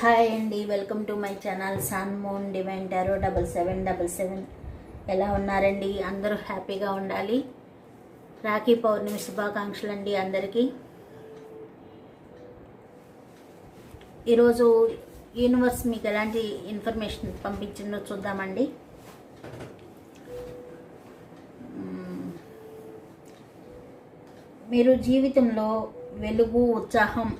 Hi అండి welcome to my channel sun moon divine tarot double seven double seven. ఎలా ఉన్నారండి? అందరూ హ్యాపీగా ఉండాలి. రాఖీ పౌర్ణమి శుభాకాంక్షలు అండి అందరికీ. ఈరోజు యూనివర్స్ మీకు ఎలాంటి ఇన్ఫర్మేషన్ పంపించిందో చూద్దామండి. మీరు జీవితంలో వెలుగు ఉత్సాహం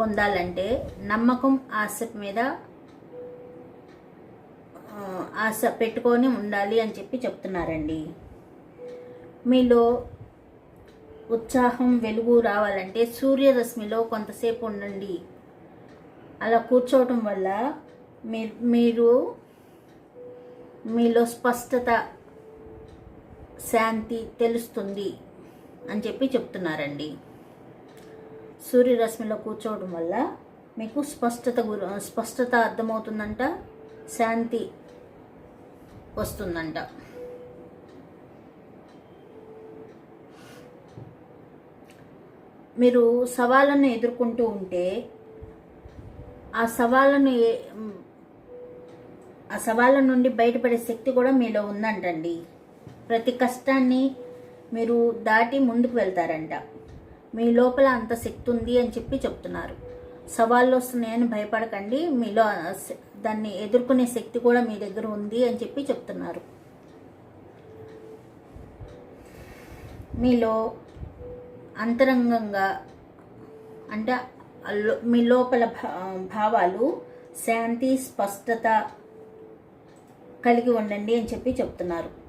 పొందాలంటే నమ్మకం ఆశ మీద ఆశ పెట్టుకొని ఉండాలి అని చెప్పి చెప్తున్నారండి. మీలో ఉత్సాహం వెలుగు రావాలంటే సూర్యరశ్మిలో కొంతసేపు ఉండండి. అలా కూర్చోవటం వల్ల మీ- మీరు మీలో స్పష్టత శాంతి తెలుస్తుంది అని చెప్పి చెప్తున్నారండి. సూర్యరశ్మిలో కూర్చోవడం వల్ల మీకు స్పష్టత గురు స్పష్టత అర్థమవుతుందంట శాంతి వస్తుందంట. మీరు సవాళ్ళను ఎదుర్కొంటూ ఉంటే ఆ సవాళ్ళను ఏ- ఆ సవాళ్ళ నుండి బయటపడే శక్తి కూడా మీలో ఉందంటండి. ప్రతి కష్టాన్ని మీరు దాటి ముందుకు వెళ్తారంట. మీ లోపల అంత శక్తి ఉంది అని చెప్పి చెప్తున్నారు. సవాళ్ళు వస్తున్నాయని భయపడకండి. మీలో దాన్ని ఎదుర్కొనే శక్తి కూడా మీ దగ్గర ఉంది అని చెప్పి చెప్తున్నారు. మీలో అంతరంగంగా అంటే మీ లోపల భా- భావాలు శాంతి స్పష్టత కలిగి ఉండండి అని చెప్పి చెప్తున్నారు.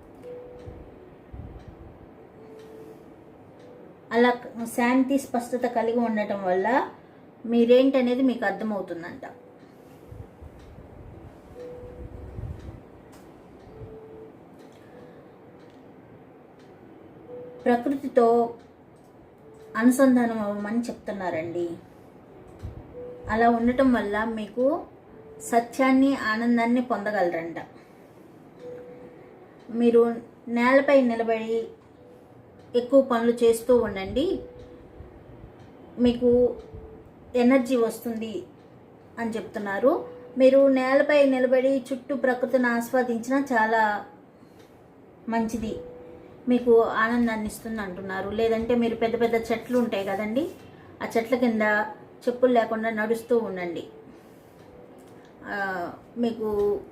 అలా శాంతి స్పష్టత కలిగి ఉండటం వల్ల మీరేంటనేది మీకు అర్థమవుతుందంట. ప్రకృతితో అనుసంధానం అవ్వమని చెప్తున్నారండి. అలా ఉండటం వల్ల మీకు సత్యాన్ని ఆనందాన్ని పొందగలరంట. మీరు నేలపై నిలబడి ఎక్కువ పనులు చేస్తూ ఉండండి. మీకు ఎనర్జీ వస్తుంది అని చెప్తున్నారు. మీరు నేలపై నిలబడి చుట్టూ ప్రకృతిని ఆస్వాదించిన చాలా మంచిది. మీకు ఆనందాన్ని ఇస్తుంది అంటున్నారు. లేదంటే మీరు పెద్ద పెద్ద చెట్లు ఉంటాయి కదండి. ఆ చెట్ల కింద చెప్పులు లేకుండా నడుస్తూ ఉండండి. మీకు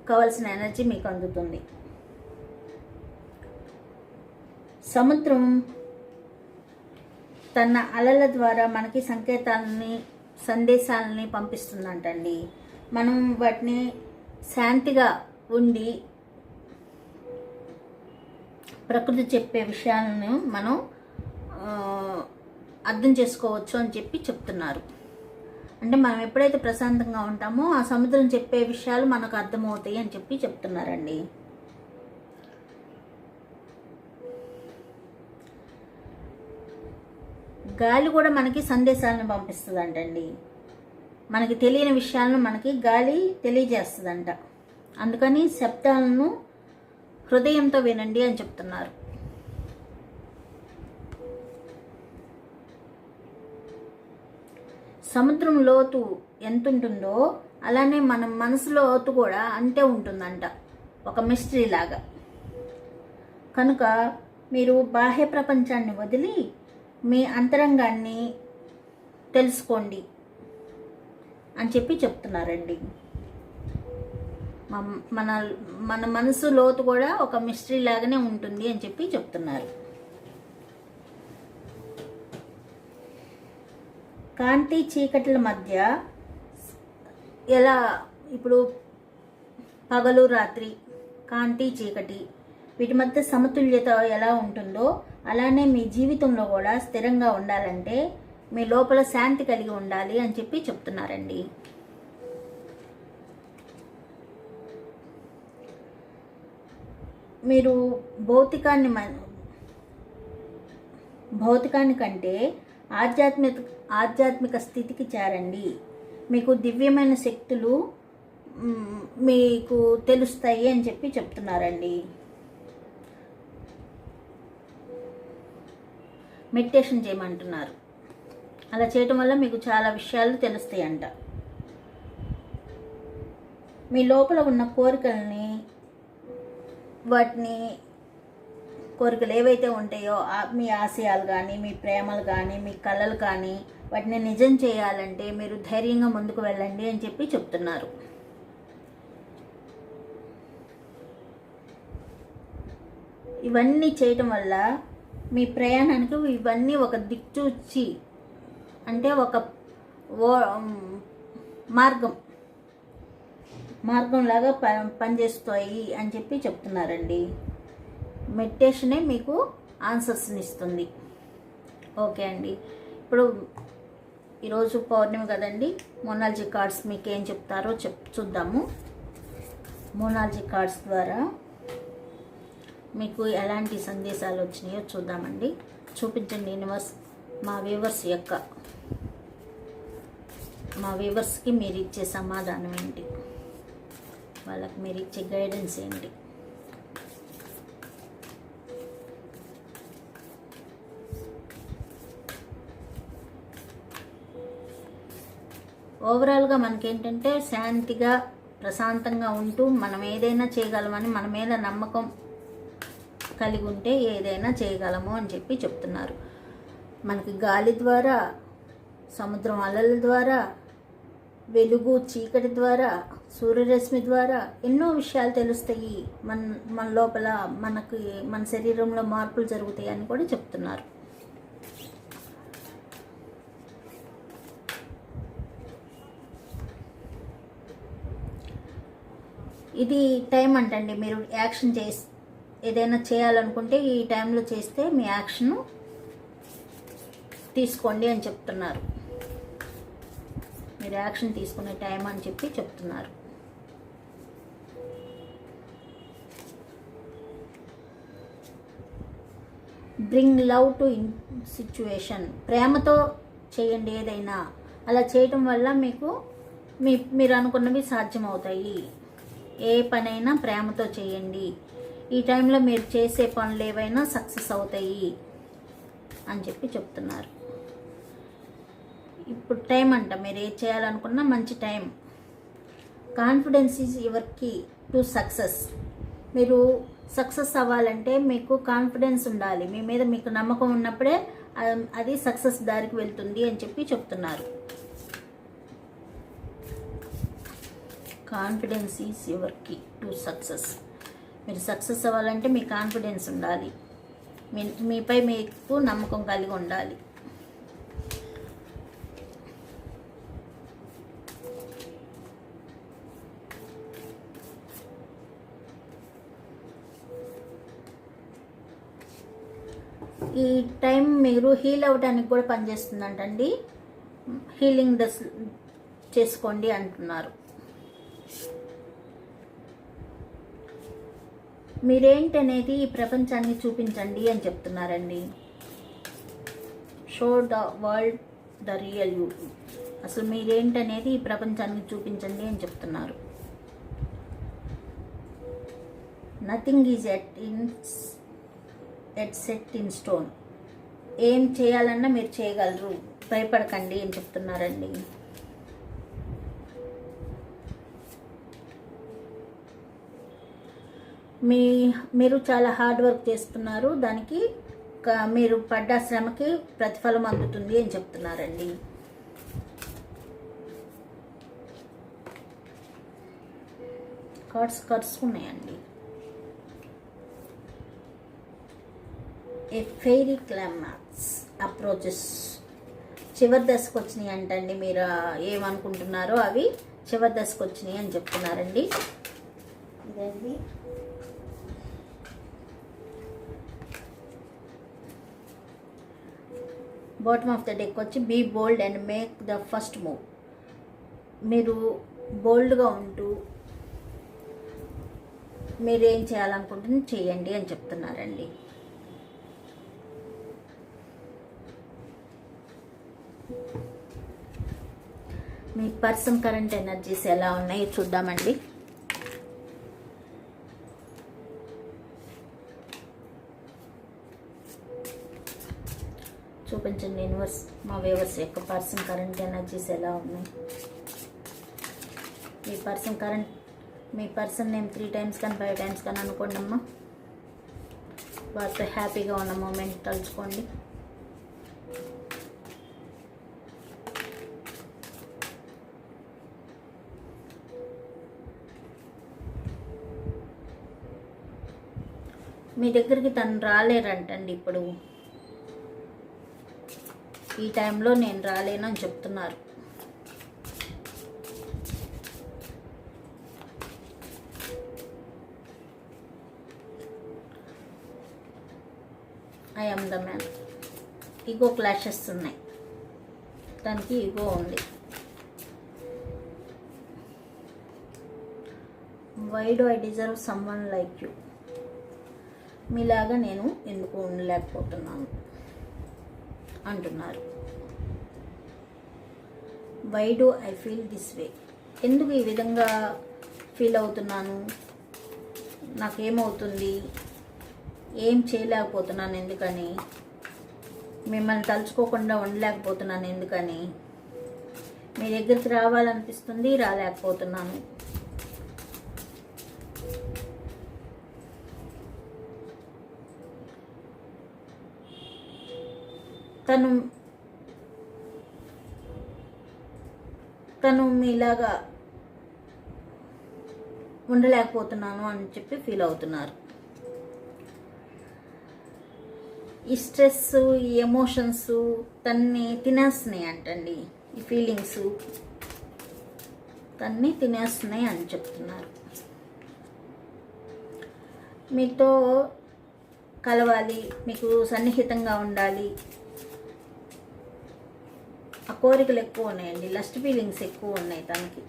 కావలసిన ఎనర్జీ మీకు అందుతుంది. సముద్రం తన అలల ద్వారా మనకి సంకేతాలని సందేశాలని పంపిస్తుందంటండి. మనం వాటిని శాంతిగా ఉండి ప్రకృతి చెప్పే విషయాలను మనం అర్థం చేసుకోవచ్చు అని చెప్పి చెప్తున్నారు. అంటే మనం ఎప్పుడైతే ప్రశాంతంగా ఉంటామో ఆ సముద్రం చెప్పే విషయాలు మనకు అర్థమవుతాయి అని చెప్పి చెప్తున్నారండి. గాలి కూడా మనకి సందేశాలను పంపిస్తుందంటండి. మనకి తెలియని విషయాలను మనకి గాలి తెలియజేస్తుందంట. అందుకని శబ్దాలను హృదయంతో వినండి అని చెప్తున్నారు. సముద్రం లోతు ఎంత ఉంటుందో అలానే మన మనసు లోతు కూడా అంతే ఉంటుందంట. ఒక మిస్టరీ లాగా. కనుక మీరు బాహ్య ప్రపంచాన్ని వదిలి మీ అంతరంగాన్ని తెలుసుకోండి అని చెప్పి చెప్తున్నారండి. మన- మన మనసు లోతు కూడా ఒక మిస్టరీ లాగానే ఉంటుంది అని చెప్పి చెప్తున్నారు. కాంతి చీకట్ల మధ్య ఎలా ఇప్పుడు పగలు రాత్రి కాంతి చీకటి వీటి మధ్య సమతుల్యత ఎలా ఉంటుందో అలానే మీ జీవితంలో కూడా స్థిరంగా ఉండాలంటే మీ లోపల శాంతి కలిగి ఉండాలి అని చెప్పి చెప్తున్నారండి. మీరు భౌతికాన్ని మ- భౌతికాన్ని కంటే ఆధ్యాత్మిక ఆధ్యాత్మిక స్థితికి చేరండి. మీకు దివ్యమైన శక్తులు మీకు తెలుస్తాయి అని చెప్పి చెప్తున్నారండి. మెడిటేషన్ చేయమంటున్నారు. అలా చేయటం వల్ల మీకు చాలా విషయాలు తెలుస్తాయంట. మీ లోపల ఉన్న కోరికల్ని వాటిని కోరికలు ఏవైతే ఉంటాయో ఆ- మీ ఆశయాలు కానీ మీ ప్రేమలు కానీ మీ కళలు కానీ వాటిని నిజం చేయాలంటే మీరు ధైర్యంగా ముందుకు వెళ్ళండి అని చెప్పి చెప్తున్నారు. ఇవన్నీ చేయటం వల్ల మీ ప్రయాణానికి ఇవన్నీ ఒక దిక్చూచి అంటే ఒక ఓ మార్గం. మార్గంలాగా ప పనిచేస్తాయి అని చెప్పి చెప్తున్నారండి. మెడిటేషనే మీకు ఆన్సర్స్ని ఇస్తుంది ఓకే అండి. ఇప్పుడు ఈరోజు పౌర్ణమి కదండి. మోనాలజీ కార్డ్స్ మీకు ఏం చెప్తారో చెప్ చూద్దాము. మోనాలజీ కార్డ్స్ ద్వారా మీకు ఎలాంటి సందేశాలు వచ్చినాయో చూద్దామండి. చూపించండి యూనివర్స్ మా వ్యూవర్స్ యొక్క మా వ్యూవర్స్కి మీరు ఇచ్చే సమాధానం ఏంటి? వాళ్ళకి మీరు ఇచ్చే గైడెన్స్ ఏంటి? ఓవరాల్గా మనకేంటంటే శాంతిగా ప్రశాంతంగా ఉంటూ మనం ఏదైనా చేయగలమని మన మీద నమ్మకం కలిగి ఉంటే ఏదైనా చేయగలము అని చెప్పి చెప్తున్నారు. మనకి గాలి ద్వారా సముద్రం అలల ద్వారా వెలుగు చీకటి ద్వారా సూర్యరశ్మి ద్వారా ఎన్నో విషయాలు తెలుస్తాయి. మన మన లోపల మనకి మన శరీరంలో మార్పులు జరుగుతాయి అని కూడా చెప్తున్నారు. ఇది టైం అంటండి. మీరు యాక్షన్ చేసి ఏదైనా చేయాలనుకుంటే ఈ టైంలో చేస్తే మీ యాక్షన్ తీసుకోండి అని చెప్తున్నారు. మీరు యాక్షన్ తీసుకునే టైం అని చెప్పి చెప్తున్నారు. Bring love to in situation. ప్రేమతో చేయండి ఏదైనా. అలా చేయటం వల్ల మీకు మీ మీరు అనుకున్నవి సాధ్యమవుతాయి. ఏ పనైనా ప్రేమతో చేయండి. ఈ టైంలో మీరు చేసే పనులు ఏవైనా సక్సెస్ అవుతాయి అని చెప్పి చెప్తున్నారు. ఇప్పుడు టైం అంట మీరు ఏది చేయాలనుకున్నా మంచి time. Confidence is your key to success. మీరు సక్సెస్ అవ్వాలంటే మీకు కాన్ఫిడెన్స్ ఉండాలి. మీ మీద మీకు నమ్మకం ఉన్నప్పుడే అది సక్సెస్ దారికి వెళ్తుంది అని చెప్పి చెప్తున్నారు. Confidence is your key to success. మీరు సక్సెస్ అవ్వాలంటే మీ కాన్ఫిడెన్స్ ఉండాలి. మీ మీపై మీకు నమ్మకం కలిగి ఉండాలి. ఈ టైం మీరు హీల్ అవ్వడానికి కూడా పనిచేస్తుందంటండి. హీలింగ్ దశ చేసుకోండి అంటున్నారు. మీరేంటనేది ఈ ప్రపంచాన్ని చూపించండి అని చెప్తున్నారండి. Show the world the real you అసలు మీరేంటనేది ఈ ప్రపంచానికి చూపించండి అని చెప్తున్నారు. Nothing is at in at set in stone ఏం చేయాలన్నా మీరు చేయగలరు. భయపడకండి అని చెప్తున్నారండి. మీ మీరు చాలా హార్డ్ వర్క్ చేస్తున్నారు. దానికి మీరు పడ్డ శ్రమకి ప్రతిఫలం అందుతుంది అని చెప్తున్నారండి. కార్డ్స్ కరుచుకున్నాయండి ఏ ఫెయిరీ క్లైమాక్స్ అప్రోచెస్ చివరి దశకు వచ్చినాయి అంటండి మీరు ఏమనుకుంటున్నారో అవి చివరి దశకు వచ్చినాయి అని చెప్తున్నారండి. ఇదండి. బాటమ్ ఆఫ్ ద డెక్ వచ్చి be bold and make the first move మీరు బోల్డ్గా ఉంటూ మీరు ఏం చేయాలనుకుంటుంది చేయండి అని చెప్తున్నారండి. మీ పర్సన్ కరెంట్ ఎనర్జీస్ ఎలా ఉన్నాయో చూద్దామండి చూపించండి యూనివర్స్ మా వ్యూవర్స్ యొక్క పర్సన్ కరెంట్ ఎనర్జీస్ ఎలా ఉన్నాయి మీ పర్సన్ కరెంట్ మీ పర్సన్ నేమ్ త్రీ టైమ్స్ కానీ ఫైవ్ టైమ్స్ కానీ అనుకోండి అమ్మా వారితో హ్యాపీగా ఉన్న మూమెంట్ తలుచుకోండి మీ దగ్గరికి తను రాలేరంటండి ఇప్పుడు ఈ టైంలో నేను రాలేనని చెప్తున్నారు. I am the man ego clashes ఉన్నాయి. దానికి ఈగో ఉంది. Why do I deserve someone like you మీలాగా నేను ఎందుకు ఉండలేకపోతున్నాను? అంటున్నారు. Why do I feel this way ఎందుకు ఈ విధంగా ఫీల్ అవుతున్నాను? నాకేమవుతుంది? ఏం చేయలేకపోతున్నాను ఎందుకని? మిమ్మల్ని తలుచుకోకుండా ఉండలేకపోతున్నాను ఎందుకని? మీ దగ్గరికి రావాలనిపిస్తుంది రాలేకపోతున్నాను. తను తను మీలాగా ఉండలేకపోతున్నాను అని చెప్పి ఫీల్ అవుతున్నారు. ఈ స్ట్రెస్ ఈ ఎమోషన్స్ తన్ని తినేస్తున్నాయి అంటండి. ఈ ఫీలింగ్స్ తన్ని తినేస్తున్నాయి అని చెప్తున్నారు. మీతో కలవాలి మీకు సన్నిహితంగా ఉండాలి ఆ కోరికలు ఎక్కువ ఉన్నాయండి. లస్ట్ ఫీలింగ్స్ ఎక్కువ ఉన్నాయి తనకి.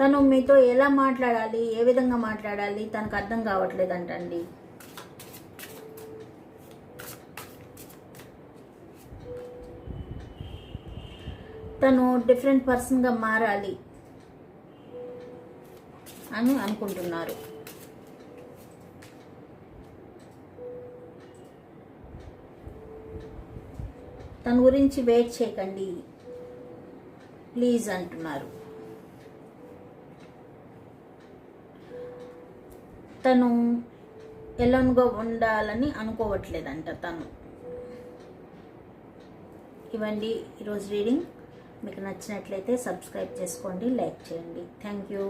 తను మీతో ఎలా మాట్లాడాలి ఏ విధంగా మాట్లాడాలి తనకు అర్థం కావట్లేదంటండి. తను డిఫరెంట్ పర్సన్గా మారాలి అని అనుకుంటున్నారు. తన గురించి వెయిట్ చేయకండి. ప్లీజ్ అంటున్నారు. తను ఎలానుగా ఉండాలని అనుకోవట్లేదంట తను. ఇవ్వండి ఈరోజు రీడింగ్. మీకు నచ్చినట్లయితే సబ్స్క్రైబ్ చేసుకోండి లైక్ చేయండి. Thank you.